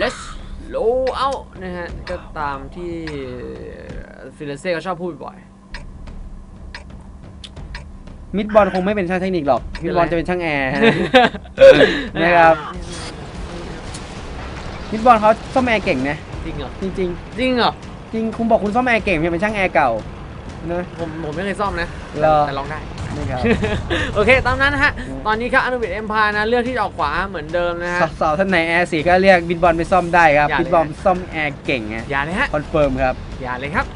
let's low out นะฮะ ก็ตามที่ฟิเลนเซ่ก็ชอบพูดบ่อย มิดบอลคงไม่เป็นช่างเทคนิคหรอกเป็นมิดไรบอลจะเป็นช่างแอร์นะครับ มิดบอลเขาซ่อมแอร์เก่งนะ จริงเหรอ จริงจริงเหรอๆจริง คุณบอกคุณซ่อมแอร์เก่งเนี่ยเป็นช่างแอร์เก่านะผมผมไม่เคยซ่อมนะเหรอแต่ลองได้ นะครับ โอเค ตามนั้นนะฮะอืมตอนนี้ครับอนุบิดเอ็มพายนะ เลือกที่จะออกขวาเหมือนเดิมนะฮะ สาวๆท่านไหนแอร์สีก็เรียกมิดบอลไปซ่อมได้ครับ อย่าเลยมิดบอลซ่อมแอร์เก่งไงอย่าเลยฮะ คอนเฟิร์มครับ อย่าเลยครับ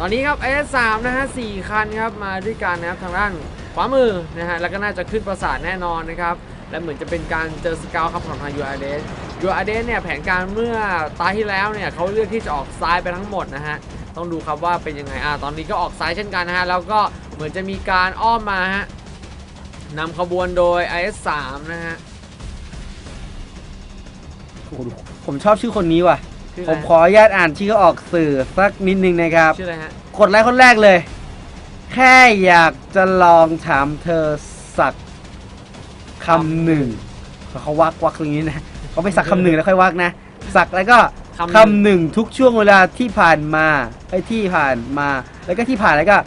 ตอนนี้ครับ S3 นะฮะสี่คันครับมาด้วยกันนะครับทางด้านขวามือนะฮะ แล้วก็น่าจะขึ้นประสาทแน่นอนนะครับ และเหมือนจะเป็นการเจอสเกลครับของทางยูอาเดสยูอาเดสเนี่ยแผนการเมื่อตาที่แล้วเนี่ยเขาเลือกที่จะออกซ้ายไปทั้งหมดนะฮะ ต้องดูครับว่าเป็นยังไง อ่า ตอนนี้ก็ออกซ้ายเช่นกันนะฮะ แล้วก็ เหมือนจะมีการอ้อมมาฮะนำขบวนโดย IS3 นะฮะโอ้โหผมชอบชื่อคนนี้ว่ะชื่อผอะไรมขออนุญาตอ่านชื่อเขาออกสื่อสักนิดนึงนะครับชื่ออะไรฮะกดไลค์คนแรกเลย แค่อยากจะลองถามเธอสักคำหนึ่งเขาวักวักตรงนี้นะเขาไม่สักคำหนึ่งแล้วค่อยวักนะ สักแล้วก็คำหนึ่งคำหนึ่งทุกช่วงเวลาที่ผ่านมาไอ้ยที่ผ่านมา แล้วก็ที่ผ่านแล้วก็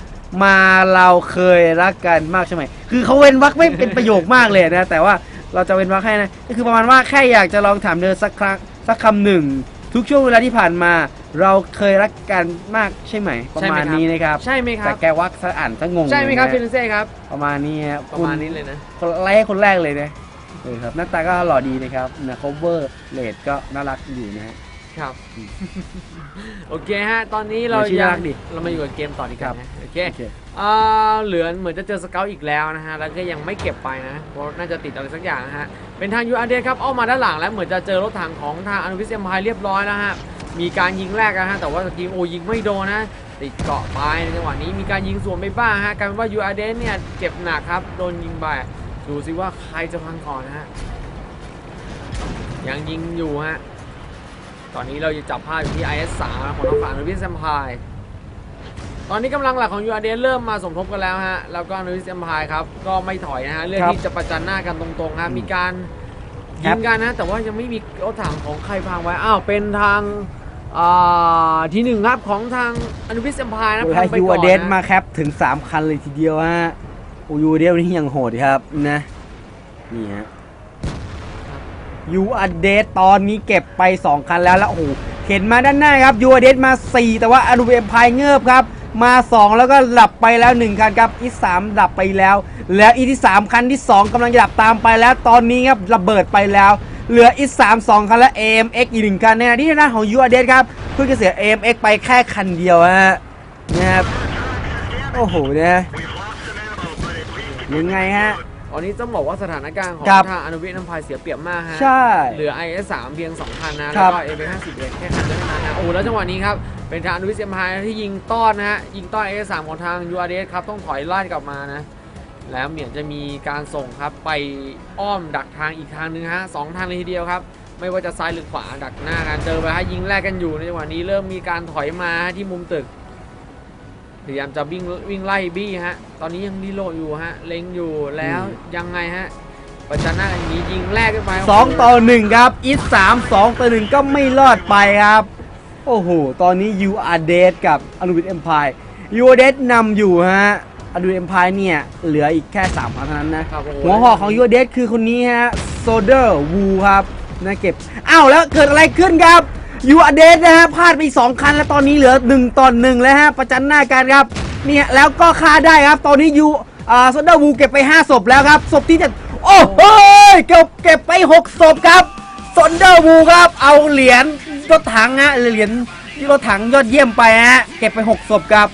มาเราเคยรักกันมากใช่ไหม คือเขาเว้นวักไม่เป็นประโยคมากเลยนะ แต่ว่าเราจะเว้นวักให้นะ ก็คือประมาณว่าแค่อยากจะลองถามเธอสักครั้งสักคำหนึ่ง ทุกช่วงเวลาที่ผ่านมา เราเคยรักกันมากใช่ไหม ประมาณนี้นะครับ ใช่ไหมคแต่รับแกวักซะอ่านซะงงใช่ไหมครับเลยฟินะนเซ่ครับ ประมาณนี้ฮะประคุณมาณนี้เลยนะ คนไลค์ให้คนแรกเลยนะเออครับหน้าตาก็หล่อดีนะครับนะ cover เลดก็น่ารักอยู่นะฮะ ครับ โอเคฮะ ตอนนี้เราเดี๋ยวชื่อยัยากดิเรามาอยู่กับเกมต่อดีกครัว่าบนะโอเคโอเค อ่าเหลือเหมือนจะเจอสเกลอีกแล้วนะฮะ แล้วก็ยังไม่เก็บไปนะเพราะน่าจะติดอะไรสักอย่างนะฮะ เป็นทางยูอาร์เดครับ เอามาด้านหลังแล้วเหมือนจะเจอรถถังของทางอนุวิสเอ็มพายเรียบร้อยแล้วฮะ มีการยิงแรกนะฮะ แต่ว่าสกีมโอยิงไม่โดนนะ ติดเกาะไปในจังหวะนี้มีการยิงสวนไปบ้างฮะกลายเป็นว่ายูอาร์เดเนี่ยเจ็บหนักครับ โดนยิงไป ดูสิว่าใครจะพังก่อนนะฮะ ยังยิงอยู่ฮะ ตอนนี้เราจะจับภาพอยู่ที่ IS3 ของทางฝั่งอนุวิสเซมพายตอนนี้กำลังหลักของ u r d เริ่มมาสมทบกันแล้วฮะ แล้วก็อนุวิสเซมพายครับ ก็ไม่ถอยนะฮะ เรื่องครับที่จะประจันหน้ากันตรงๆฮะอืมมีการครัยิบงกันนะ แต่ว่ายังไม่มีรถถังของใครพังไว้ อ้าว เป็นทางอ่าที่หนึ่งครับของทางอนุวิสเซมพายนะโอ้ยพังไปยูก่อนเดสนะมาแคปถึง 3 คันเลยทีเดียวฮะโอ้ยูเดสนี่ยังโหดครับนะนี่ฮะ ยูอเดสตอนนี้เก็บไป 2 คันแล้วแล้วโอ้โหเห็นมาด้านหน้าครับยูอเดสมา 4 แต่ว่าอนุเวมพายเงือบครับ มา 2 แล้วก็หลับไปแล้ว 1 คันครับอีสามดับไปแล้ว แล้วอีที่ 3 คันที่ 2กำลังจะดับตามไปแล้ว ตอนนี้ครับระเบิดไปแล้ว เหลืออีสามสองคันและ AMX อีกหนึ่งคันในขณะที่ทางด้านของยูอเดสครับเพิ่งจะเสีย AMX ไปแค่คันเดียวฮะนะครับโอ้โหเนะยังไงฮะ ตอนนี้ต้องบอกว่าสถานการณ์ของครับทางอนุวิสเซมพายเสียเปรียบมากฮะใช่เหลือ IS3 เพียง2คันนะ คแล้รัวบก็ AP50 เหลือแค่คันเดียวเท่านั้นนะ โอ้โหแล้วจังหวะนี้ครับ เป็นทางอนุวิสเซมพายที่ยิงต้อนนะฮะ ยิงต้อน IS3 ของทาง URDS ครับ ต้องถอยล่านกลับมานะ แล้วเหมือนจะมีการส่งครับ ไปอ้อมดักทางอีกทางหนึงฮะสองทางเลยทีเดียวครับ ไม่ว่าจะซ้ายหรือขวาดักหน้ากันเจอไปฮะยิงแรกกันอยู่ในจังหวะนี้เริ่มมีการถอยมาฮะที่มุมตึก พยายามจะวิ่งวิ่งไล่บี้ฮะ ตอนนี้ยังรีโหลดอยู่ฮะ เล็งอยู่แล้วยังไงฮะประจันหน้ากันอย่างนี้ยิงแรกขึ้นไปสองต่อหนึ่งครับ อีสามสองต่อหนึ่งก็ไม่รอดไปครับ โอ้โห ตอนนี้ยูอาเดสกับอนุวิทเอ็มพายยูอาเดสนำอยู่ฮะอนุวิทเอ็มพายเนี่ย เหลืออีกแค่3พันเท่านั้นนะครับโอ้โหัวหอกของยูอาเดสคือคนนี้ฮะ โซเดอร์วูครับนะเก็บ อ้าวแล้วเกิดอะไรขึ้นครับ ยูอเดสนะฮะพลาดไปสองคันแล้วตอนนี้เหลือ1ต่อหนึ่งแล้วฮะประจันหน้ากันครับเนี่ยแล้วก็ฆ่าได้ครับ ตอนนี้ยูอ่าซันเดอร์วูเก็บไป 5 ศพแล้วครับ ศพที่จะโอ้โหเก็บเก็บไป 6 ศพครับซันเดอร์วูครับ เอาเหรียญรถถังฮะเหรียญที่รถถังยอดเยี่ยมไปฮะเก็บไป 6 ศพครับ